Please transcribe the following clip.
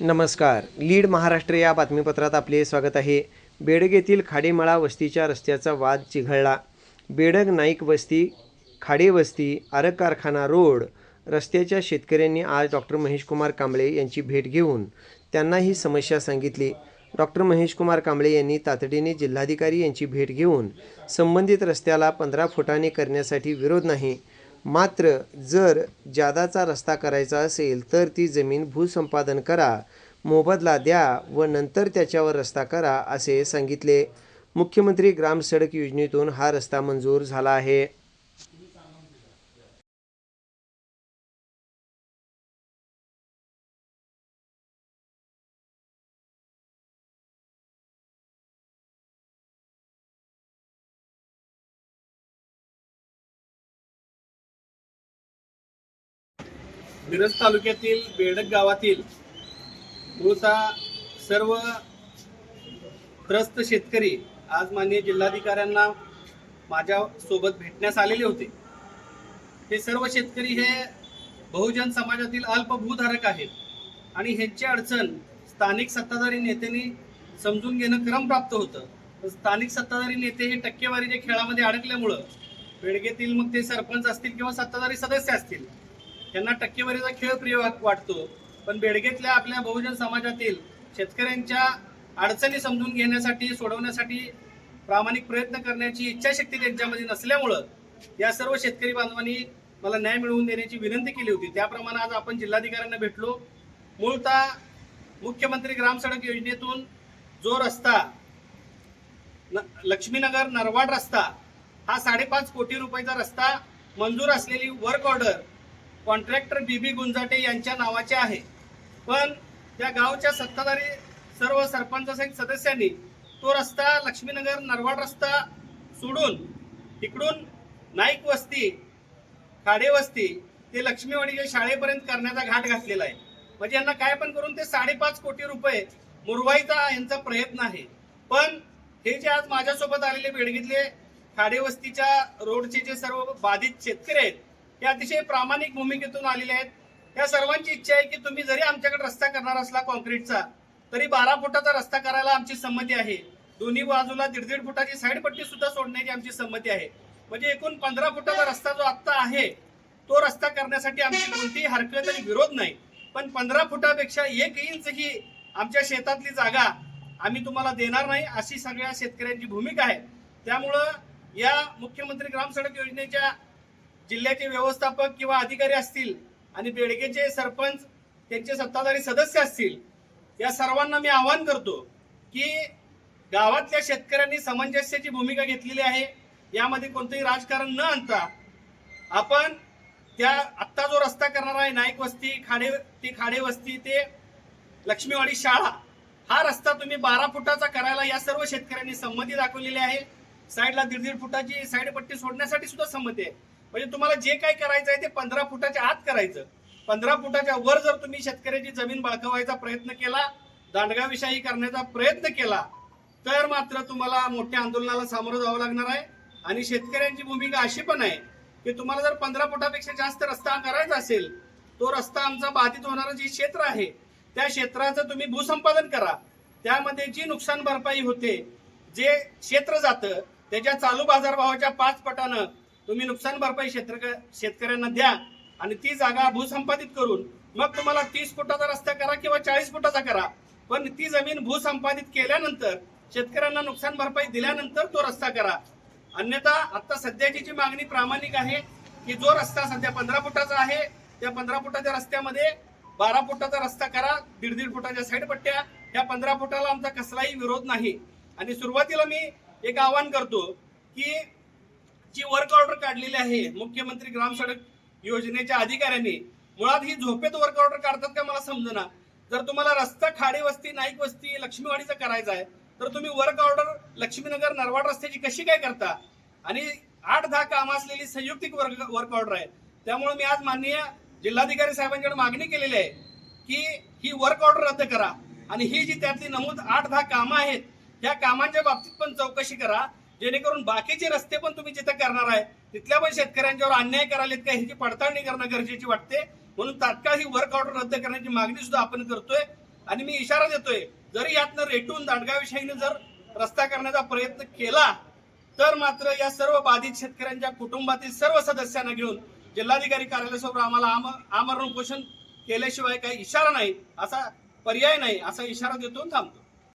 नमस्कार. लीड महाराष्ट्र या बातमीपत्रात आपले स्वागत आहे. बेडग येथील खाडेमळा वस्तीच्या रस्त्याचा वाद चिघळला. बेडग नाईक वस्ती खाडे वस्ती आरग कारखाना रोड रस्त्याच्या शेतकऱ्यांनी आज डॉक्टर महेशकुमार कांबळे यांची भेट घेऊन त्यांना ही समस्या सांगितली. डॉक्टर महेशकुमार कांबळे यांनी तातडीने जिल्हाधिकारी यांची भेट घेऊन संबंधित रस्त्याला पंधरा फुटाने करण्यासाठी विरोध नाही. मात्र जर जादाचा रस्ता करायचा असेल तर ती जमीन भूसंपादन करा मोबदला द्या व नंतर त्याच्यावर रस्ता करा असे सांगितले. मुख्यमंत्री ग्राम सडक योजनेतून हा रस्ता मंजूर झाला आहे. मिरज तालुक्यातील बेडक गावातील मूळतः सर्व त्रस्त शेतकरी आज माननीय जिल्हाधिकाऱ्यांना माझ्या सोबत भेटण्यास आलेले होते. हे सर्व शेतकरी हे बहुजन समाजातील अल्पभूधारक आहेत आणि ह्यांची अडचण स्थानिक सत्ताधारी नेत्यांनी समजून घेणं क्रमप्राप्त होतं. स्थानिक सत्ताधारी नेते हे टक्केवारीच्या खेळामध्ये अडकल्यामुळं बेडगेतील मग ते सरपंच असतील किंवा सत्ताधारी सदस्य असतील त्यांना टक्केवारीचा खेळ प्रिय वाटतो. पण बेडगेतल्या आपल्या बहुजन समाजातील शेतकऱ्यांच्या अडचणी समजून घेण्यासाठी सोडवण्यासाठी प्रामाणिक प्रयत्न करण्याची इच्छाशक्ती त्यांच्यामध्ये नसल्यामुळं या सर्व शेतकरी बांधवांनी मला न्याय मिळवून देण्याची विनंती केली होती. त्याप्रमाणे आज आपण जिल्हाधिकाऱ्यांना भेटलो. मूळतः मुख्यमंत्री ग्राम सडक योजनेतून जो रस्ता न- लक्ष्मीनगर नरवाड रस्ता हा साडेपाच कोटी रुपयाचा रस्ता मंजूर असलेली work order contractor B B Gunjate यांच्या नावाचे आहे. पण त्या गावच्या सत्ताधारी सर्व सरपंच सदस्यांनी तो रस्ता लक्ष्मीनगर नरवाड रस्ता सोडून इकडून नाईक वस्ती खाडे वस्ती ते लक्ष्मीवाडीच्या शाळेपर्यंत करण्याचा घाट घातलेला आहे. म्हणजे यांना काय पण करून ते साडेपाच कोटी रुपये मुरवाईचा यांचा प्रयत्न आहे. पण हे जे आज माझ्यासोबत आलेले बेडगीतले खाडे वस्तीच्या रोडचे जे सर्व बाधित शेतकरी आहेत हे अतिशय प्रामाणिक भूमिकेतून आलेले आहेत. या सर्वांची इच्छा आहे की तुम्ही जरी आमच्याकडे रस्ता करणार असला कॉन्क्रीटचा तरी बारा फुटाचा रस्ता करायला आमची संमती आहे. दोन्ही बाजूला दीड दीड फुटाची साईड पट्टी सुद्धा सोडण्याची आमची संमती आहे. म्हणजे एकूण पंधरा फुटाचा रस्ता जो आत्ता आहे तो रस्ता करण्यासाठी आमची कोणतीही हरकत आणि विरोध नाही. पण पंधरा फुटापेक्षा एक इंच ही आमच्या शेतातली जागा आम्ही तुम्हाला देणार नाही अशी सगळ्या शेतकऱ्यांची भूमिका आहे. त्यामुळं या मुख्यमंत्री ग्राम सडक योजनेच्या जिल्ह्याचे व्यवस्थापक किंवा अधिकारी असतील आणि बेडकेचे सरपंच त्यांचे सत्ताधारी सदस्य असतील या सर्वांना मी आवाहन करतो की गावातल्या शेतकऱ्यांनी सामंजस्याची भूमिका घेतलेली आहे. यामध्ये कोणतंही राजकारण न आणता आपण त्या आत्ता जो रस्ता करणार आहे नाईक वस्ती खाडे ते खाडे वस्ती ते लक्ष्मीवाडी शाळा हा रस्ता तुम्ही बारा फुटाचा करायला या सर्व शेतकऱ्यांनी संमती दाखवलेली आहे. साईडला दीड दीड फुटाची साईड पट्टी सोडण्यासाठी सुद्धा संमती आहे. म्हणजे तुम्हाला जे काय करायचं आहे ते पंधरा फुटाच्या आत करायचं. पंधरा फुटाच्या वर जर तुम्ही शेतकऱ्याची जमीन बळकवायचा प्रयत्न केला दांडगाविषयी करण्याचा प्रयत्न केला तर मात्र तुम्हाला मोठ्या आंदोलनाला सामोरं जावं लागणार आहे. आणि शेतकऱ्यांची भूमिका अशी पण आहे की तुम्हाला जर पंधरा फुटापेक्षा जास्त रस्ता करायचा असेल तो रस्ता आमचा बाधित होणारं जे क्षेत्र आहे त्या क्षेत्राचं तुम्ही भूसंपादन करा. त्यामध्ये जी नुकसान भरपाई होते जे क्षेत्र जातं त्याच्या चालू बाजारभावाच्या पाच पटानं तुम्ही नुकसान भरपाई शेतक शेतकऱ्यांना द्या आणि ती जागा भूसंपादित करून मग तुम्हाला तीस फुटाचा रस्ता करा किंवा चाळीस फुटाचा करा. पण ती जमीन भूसंपादित केल्यानंतर शेतकऱ्यांना नुकसान भरपाई दिल्यानंतर तो रस्ता करा. अन्यथा आता सध्याची जी मागणी प्रामाणिक आहे की जो रस्ता सध्या पंधरा फुटाचा आहे त्या पंधरा फुटाच्या रस्त्यामध्ये बारा फुटाचा रस्ता करा दीड दीड फुटाच्या साईड पट्ट्या या पंधरा फुटाला आमचा कसलाही विरोध नाही. आणि सुरुवातीला मी एक आवाहन करतो की जी वर्क ऑर्डर काढलेली आहे मुख्यमंत्री ग्राम सडक योजनेच्या अधिकाऱ्यांनी मुळात ही झोपेत वर्क ऑर्डर काढतात का मला समजना? जर तुम्हाला रस्ता खाडे वस्ती नाईक वस्ती लक्ष्मीवाडीचा करायचा आहे तर तुम्ही वर्क ऑर्डर लक्ष्मीनगर नरवाड रस्त्याची कशी काय करता? आणि आठ दहा काम असलेली संयुक्तिक वर्क वर्क ऑर्डर आहे. त्यामुळे मी आज माननीय जिल्हाधिकारी साहेबांकडे मागणी केलेली आहे की ही वर्क ऑर्डर रद्द करा. आणि ही जी त्यातली नमूद आठ दहा कामं आहेत या कामांच्या बाबतीत पण चौकशी करा. जेणेकरून बाकीचे रस्ते पण तुम्ही जिथे करणार आहे तिथल्या पण शेतकऱ्यांच्यावर अन्याय करायलेत का? ह्याची पडताळणी करणं गरजेची वाटते. म्हणून तात्काळ ही वर्क ऑर्डर रद्द करण्याची मागणी सुद्धा आपण करतोय. आणि मी इशारा देतोय जर यातनं रेटून दांडगाविषयीने जर रस्ता करण्याचा प्रयत्न केला तर मात्र या सर्व बाधित शेतकऱ्यांच्या कुटुंबातील सर्व सदस्यांना घेऊन जिल्हाधिकारी कार्यालयासमोर आम्हाला आम आमरण उपोषण केल्याशिवाय काही इशारा नाही असा पर्याय नाही असा इशारा देतो थांबतो.